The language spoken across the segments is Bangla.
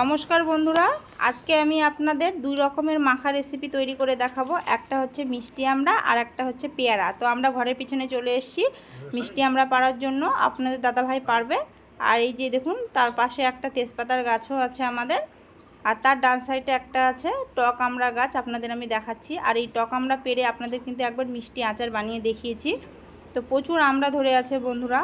নমস্কার বন্ধুরা, আজকে আমি আপনাদের দুই রকমের মাখা রেসিপি তৈরি করে দেখাবো। একটা হচ্ছে মিষ্টি আমড়া আর একটা হচ্ছে পেয়ারা। তো আমরা ঘরের পিছনে চলে এসেছি মিষ্টি আমড়া পাড়ার জন্য। আপনাদের দাদাভাই পারবে। আর এই যে দেখুন, তার পাশে একটা তেজপাতার গাছও আছে আমাদের। আর তার ডান সাইডে একটা আছে টক আমড়া গাছ, আপনাদের আমি দেখাচ্ছি। আর এই টক আমড়া পেরে আপনাদের কিন্তু একবার মিষ্টি আচার বানিয়ে দেখিয়েছি। তো প্রচুর আমরা ধরে আছে বন্ধুরা।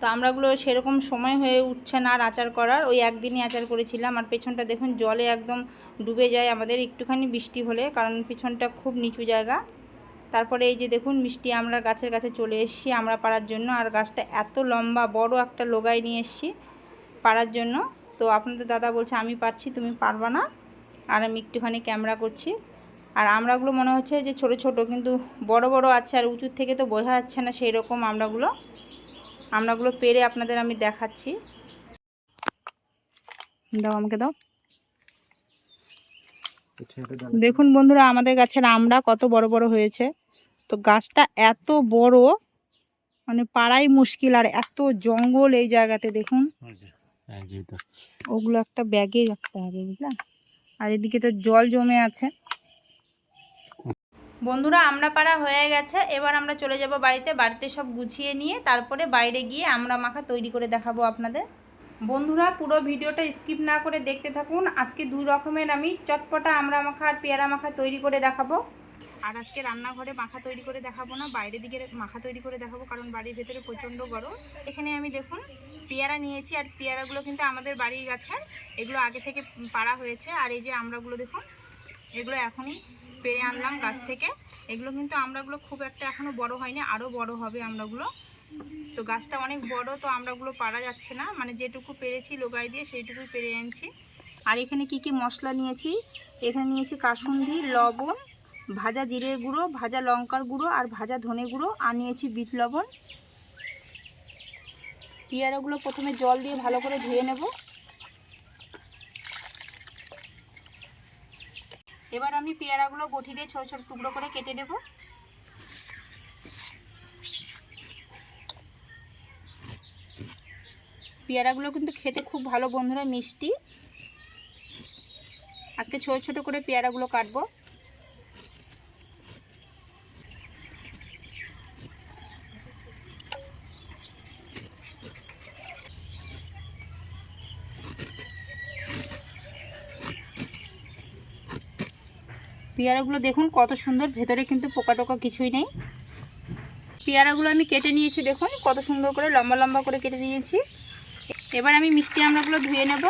তো আমরাগুলো সেরকম সময় হয়ে উঠছে না আর আচার করার। ওই একদিনই আচার করেছিলাম। আর পেছনটা দেখুন, জলে একদম ডুবে যায়। আমাদের একটুখানি বৃষ্টি হলে, কারণ পিছনটা খুব নিচু জায়গা। তারপরে এই যে দেখুন, মিষ্টি আমরা গাছের কাছে চলে এসেছি আমরা পাড়ার জন্য। আর গাছটা এত লম্বা, বড় একটা লোগাই নিয়ে এসেছি পাড়ার জন্য। তো আপনাদের দাদা বলছে, আমি পারছি, তুমি পারবা না। আর আমি একটুখানি ক্যামেরা করছি। আর আমরাগুলো মনে হচ্ছে যে ছোট ছোট, কিন্তু বড় বড় আছে। আর উঁচুর থেকে তো বোঝা যাচ্ছে না সেই রকম আমরাগুলো। আমরাগুলো পেরে আপনাদের আমি দেখাচ্ছি। দাও আমাকে দাও। দেখুন বন্ধুরা আমাদের গাছের আমড়া কত বড় বড় হয়েছে। তো গাছটা এত বড় মানে পাড়াই মুশকিল আর এত জঙ্গল এই জায়গাতে দেখুন। ওগুলো একটা ব্যাগে রাখতে হবে বুঝলাম আর এদিকে তো জল জমে আছে। বন্ধুরা, আমরা পাড়া হয়ে গেছে। এবার আমরা চলে যাব বাড়িতে। বাড়িতে সব গুছিয়ে নিয়ে তারপরে বাইরে গিয়ে আমরা মাখা তৈরি করে দেখাবো আপনাদের। বন্ধুরা, পুরো ভিডিওটা স্কিপ না করে দেখতে থাকুন। আজকে দুই রকমের আমি চটপটা আমরা মাখা আর পেয়ারা মাখা তৈরি করে দেখাবো। আর আজকে রান্নাঘরে মাখা তৈরি করে দেখাবো না বাইরের দিকে মাখা তৈরি করে দেখাবো, কারণ বাড়ির ভেতরে প্রচণ্ড গরম। এখানে আমি দেখুন, পেয়ারা নিয়েছি, আর পেয়ারাগুলো কিন্তু আমাদের বাড়ির গাছের। এগুলো আগে থেকে পাড়া হয়েছে, আর এই যে আমরাগুলো দেখুন, এগুলো এখনই পেরে আনলাম গাছ থেকে। এগুলো কিন্তু আমরাগুলো খুব একটা এখনও বড় হয়নি আরও বড় হবে আমরাগুলো। তো গাছটা অনেক বড়, তো আমরাগুলো পারা যাচ্ছে না। মানে যেটুকু পেরেছি লোগাই দিয়ে সেইটুকুই পেরে আনছি। আর এখানে কি কি মশলা নিয়েছি? এখানে নিয়েছি কাসুন্দি, লবণ, ভাজা জিরে গুঁড়ো, ভাজা লঙ্কার গুঁড়ো আর ভাজা ধনে গুঁড়ো, আর নিয়েছি বিট লবণ। পেয়ারাগুলো প্রথমে জল দিয়ে ভালো করে ধুয়ে নেব। এবার আমি পেয়ারাগুলো বটি দিয়ে ছোটো ছোটো টুকরো করে কেটে নেব। পেয়ারাগুলো কিন্তু খেতে খুব ভালো, বন্ধুরা মিষ্টি। আজকে ছোট ছোট করে পেয়ারাগুলো কাটবো। পেয়ারাগুলো দেখুন, কত সুন্দর। ভেতরে কিন্তু পোকা টোকা কিছুই নেই। পেয়ারাগুলো আমি কেটে নিয়েছি, দেখুন, কত সুন্দর করে, লম্বা লম্বা করে কেটে নিয়েছি। এবার আমি মিষ্টি আমড়াগুলো ধুয়ে নেব।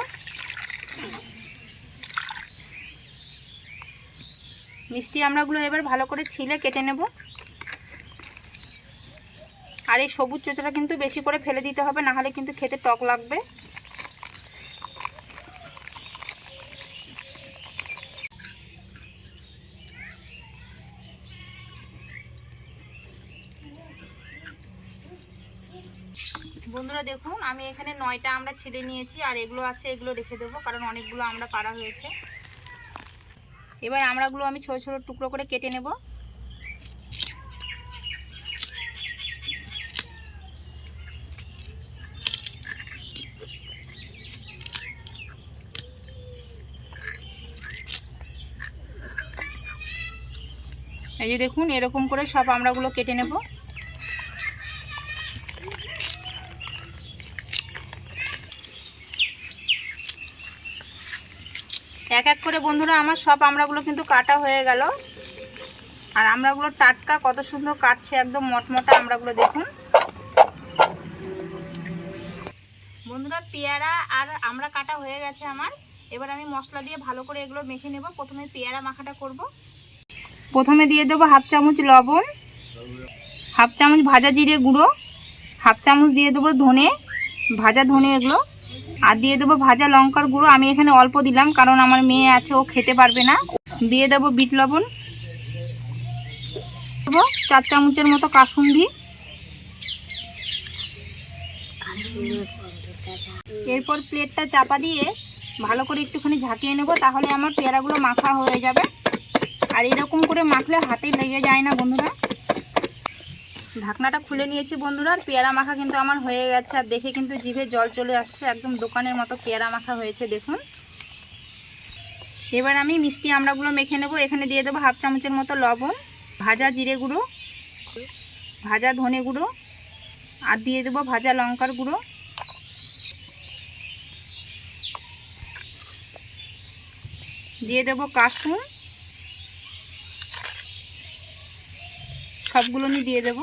মিষ্টি আমড়াগুলো এবার ভালো করে ছিলে কেটে নেব। আর এই সবুজ চোচাটা কিন্তু বেশি করে ফেলে দিতে হবে না হলে কিন্তু খেতে টক লাগবে। বন্ধুরা দেখুন, আমি এখানে নয়টা আমরা ছেড়ে নিয়েছি, আর এগুলো আছে, এগুলো রেখে দেবো, কারণ অনেকগুলো আমরা পাড়া হয়েছে। এবার আমরাগুলো আমি ছোট ছোট টুকরো করে কেটে নেব। এই যে দেখুন, এরকম করে সব আমরাগুলো কেটে নেব। এক এক করে বন্ধুরা আমার সব আমড়াগুলো কিন্তু কাটা হয়ে গেল। আর আমড়াগুলো টাটকা কত সুন্দর কাটছে, একদম মটমটা আমড়াগুলো দেখুন। বন্ধুরা পেয়ারা আর আমড়া কাটা হয়ে গেছে আমার। এবার আমি মশলা দিয়ে ভালো করে এগুলো মেখে নেব। প্রথমে পেয়ারা মাখাটা করব। প্রথমে দিয়ে দেবো হাফ চামচ লবণ, হাফ চামচ ভাজা জিরে গুঁড়ো, হাফ চামচ দিয়ে দেবো ধনে, ভাজা ধনে এগুলো। আর দিয়ে দেবো ভাজা লঙ্কার গুঁড়ো। আমি এখানে অল্প দিলাম, কারণ আমার মেয়ে আছে, ও খেতে পারবে না। দিয়ে দেবো বিট লবণ। দেবো চার চামচের মতো কাসুন্দি। এরপর প্লেটটা চাপা দিয়ে ভালো করে একটুখানি ঝাঁকিয়ে নেব, তাহলে আমার পেয়ারাগুলো মাখা হয়ে যাবে। আর এরকম করে মাখলে হাতে লেগে যায় না বন্ধুরা। ঢাকনাটা খুলে নিয়েছি বন্ধুরা, আর পেয়ারা মাখা কিন্তু আমার হয়ে গেছে। আর দেখে কিন্তু জিভে জল চলে আসছে, একদম দোকানের মতো পেয়ারা মাখা হয়েছে, দেখুন। এবার আমি মিষ্টি আমড়াগুলো মেখে নেব। এখানে দিয়ে দেবো হাফ চামচের মতো লবণ, ভাজা জিরে গুঁড়ো, ভাজা ধনে গুঁড়ো, আর দিয়ে দেবো ভাজা লঙ্কার গুঁড়ো। দিয়ে দেবো কাসুন। সবগুলো নিয়ে দিয়ে দেবো।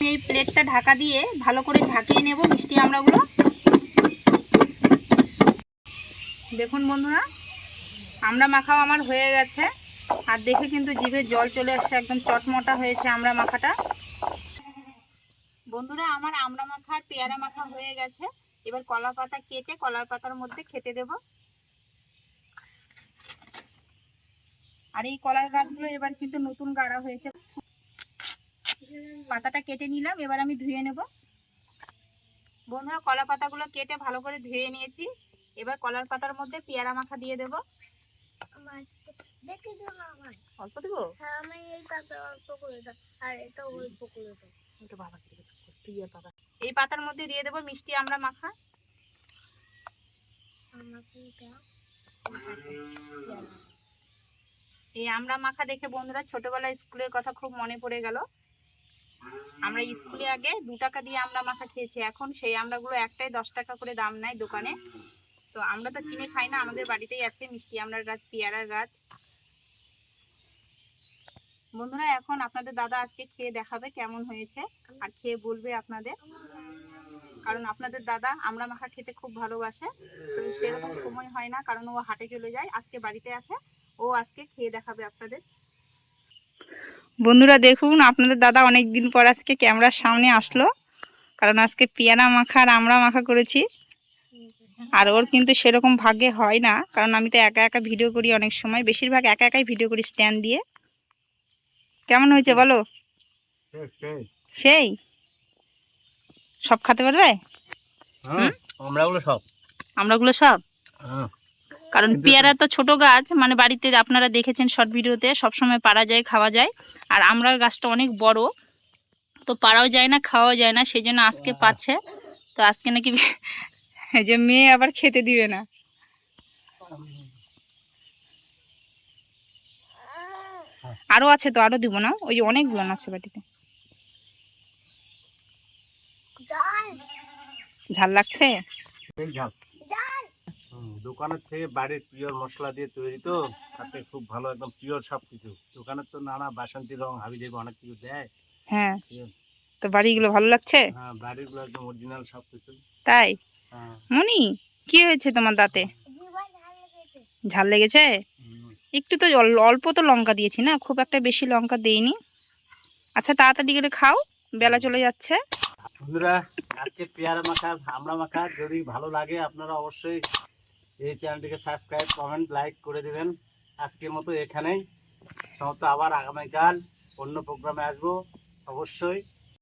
এই প্লেটটা ঢাকা দিয়ে ভালো করে ঝাঁকিয়ে নেব মিষ্টি আমড়াগুলো। দেখুন বন্ধুরা আমরা মাখাও আমার হয়ে গেছে। আর দেখে কিন্তু জিভে জল চলে আসছে, একদম চটমটা হয়েছে আমরা মাখাটা। বন্ধুরা, আমার আমড়া মাখা আর পেয়ারা মাখা হয়ে গেছে। এবার কলা পাতা কেটে কলার পাতার মধ্যে খেতে দেব। আর এই কলার গাছগুলো এবার কিন্তু নতুন গাড়া হয়েছে। পাতাটা কেটে নিলাম এবার আমি ধুয়ে নেব। বন্ধুরা কলা পাতাগুলো কেটে ভালো করে ধুয়ে নিয়েছি। এবার কলার পাতার মধ্যে পেয়ারা মাখা দিয়ে দেব। অল্প দেবো? হ্যাঁ এই পাতার মধ্যে দিয়ে দেবো মিষ্টি আমরা মাখা। এই আমরা মাখা দেখে বন্ধুরা ছোটবেলায় স্কুলের কথা খুব মনে পড়ে গেল। আমরা স্কুলে আগে দু টাকা দিয়ে আমরা মাখা খেয়েছি, এখন সেই আমড়াগুলো একটাই দশ টাকা করে দাম নেয় দোকানে। তো আমরা তো কিনে খাই না, আমাদের বাড়িতেই আছে মিষ্টি আমড়ার গাছ, পেয়ারার গাছ। বন্ধুরা, এখন আপনাদের দাদা আজকে খেয়ে দেখাবে কেমন হয়েছে আর খেয়ে বলবে আপনাদের। কারণ আপনাদের দাদা আমরা মাখা খেতে খুব ভালোবাসে, তো সেরকম সময় হয় না, কারণ ও হাটে চলে যায়, আজকে বাড়িতে আছে। ও আজকে খেয়ে দেখাবে আপনাদের। বন্ধুরা দেখুন আপনাদের দাদা অনেক দিন পর আজকে ক্যামেরার সামনে আসলো। কারণ আজকে পিয়ানা মাখা আর আমরা মাখা করেছি। আর ওর কিন্তু সেরকম ভাগ্যে হয় না কারণ আমি তো একা একা ভিডিও করি অনেক সময়। বেশিরভাগ একা একাই ভিডিও করি স্ট্যান্ড দিয়ে। কেমন হয়েছে বলো? সেই। সব খেতে পারবে? হ্যাঁ আমরাগুলো সব। আমরাগুলো সব? হ্যাঁ। কারণ পেয়ারা তো ছোট গাছ মানে বাড়িতে আপনারা দেখেছেন শর্ট ভিডিওতে সবসময় পারা যায় খাওয়া যায়। আর আমরার গাছটা অনেক বড় তো পারাও যায় না খাওয়াও যায় না সেই জন্য আজকে পাচ্ছে। তো আজকে নাকি এই যে মেয়ে আবার খেতে দিবে না। আরও আছে তো আরও দিব না? ওই যে অনেক অনেকগুলো আছে বাটিতে। ঝাল। লাগছে? ঝাল। দোকানের থেকে বাড়ির পিওর মশলা দিয়ে তৈরি তো তাতে খুব ভালো একদম পিওর সব কিছু দোকানের তো নানা বাসন্তী রং হাবি যাবে অনেক কিছু দেয়। হ্যাঁ। তো বাড়িগুলো ভালো লাগছে? হ্যাঁ বাড়িগুলো একদম অরিজিনাল সব কিছু তাই? হ্যাঁ। মনি কি হয়েছে তোমার দাঁতে? ঝাল লেগেছে। একটু তো অল্প তো লঙ্কা দিয়েছি না খুব একটা বেশি লঙ্কা দেইনি। আচ্ছা তাড়াতাড়ি করে খাও বেলা চলে যাচ্ছে। বন্ধুরা আজকে পেয়ারা মাখা আমরা মাখা যদি ভালো লাগে আপনারা অবশ্যই এই চ্যানেলটিকে সাবস্ক্রাইব, কমেন্ট, লাইক করে দেবেন। আজকের মতো এখানেই। সমস্ত আবার আগামীকাল অন্য প্রোগ্রামে আসব। অবশ্যই।